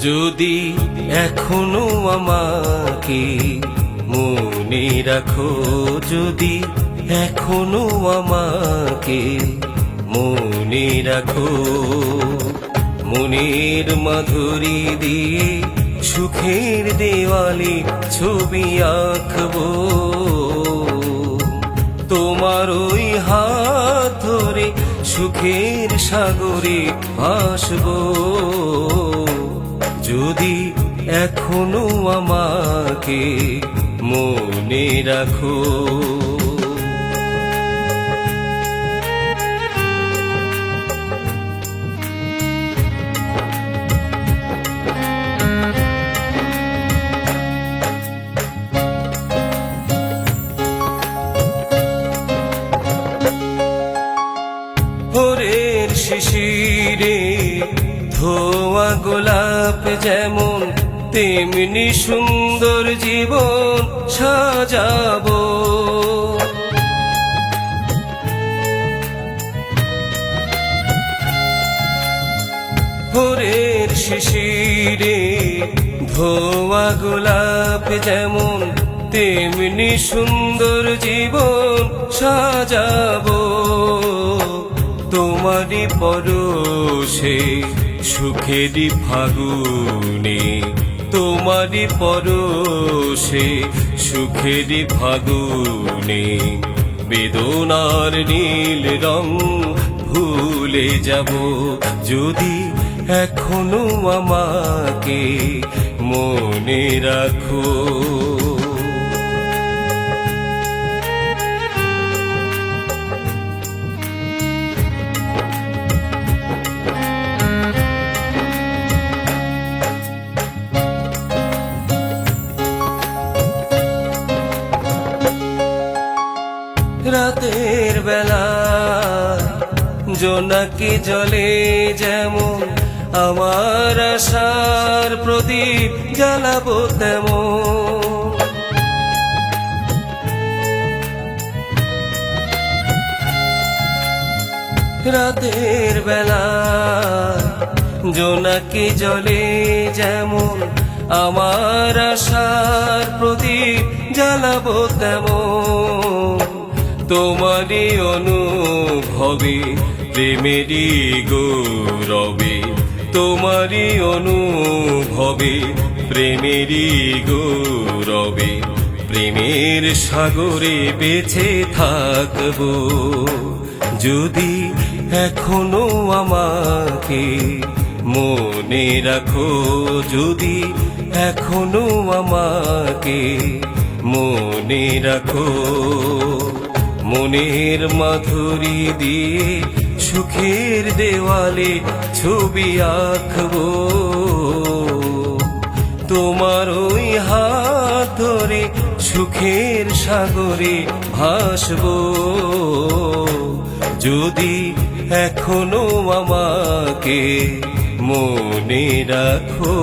যদি এখনও আমাকে মনে রাখো, যদি এখনও আমাকে মনে রাখো, মনের মাধুরী দিয়ে সুখের দেওয়ালে ছবি আঁকবো। তোমার ওই হাত ধরে সুখের সাগরে ভাসবো। যদি এখনও আমাকে মনে রাখো। শিশিরে ধোয়া গোলাপ যেমন, তেমনি সুন্দর জীবন সাজাবো। ভোরের শিশিরে ধোয়া গোলাপ যেমন, তেমনি সুন্দর জীবন সাজাবো। তোমারই পরশে সুখেরই ফাগুনে, তোমারই পরশে সুখেরই ফাগুনে, বেদনার নীল রং ভুলে যাব যদি এখনও আমাকে মনে রাখো। রাতের বেলা জোনাকি জলে যেমন আমার আশার প্রদীপ জ্বালাবো তেমন। রাতের বেলা জোনাকি জলে যেমন আমার আশার প্রদীপ জ্বালাবো তেমন। তোমারই অনুভবে, প্রেমেরই গৌরবে। তোমারই অনুভবে, প্রেমেরই গৌরবে। প্রেমের সাগরে বেছে থাকব। যদি এখনও আমাকে মনে রাখো, যদি এখনও আমাকে মনে রাখো। মনের মাধুরী দিয়ে সুখের দেওয়ালে ছবি আঁকবো। তোমার ওই হাত ধরে সুখের সাগরে ভাসবো। যদি এখনও আমাকে মনে রাখো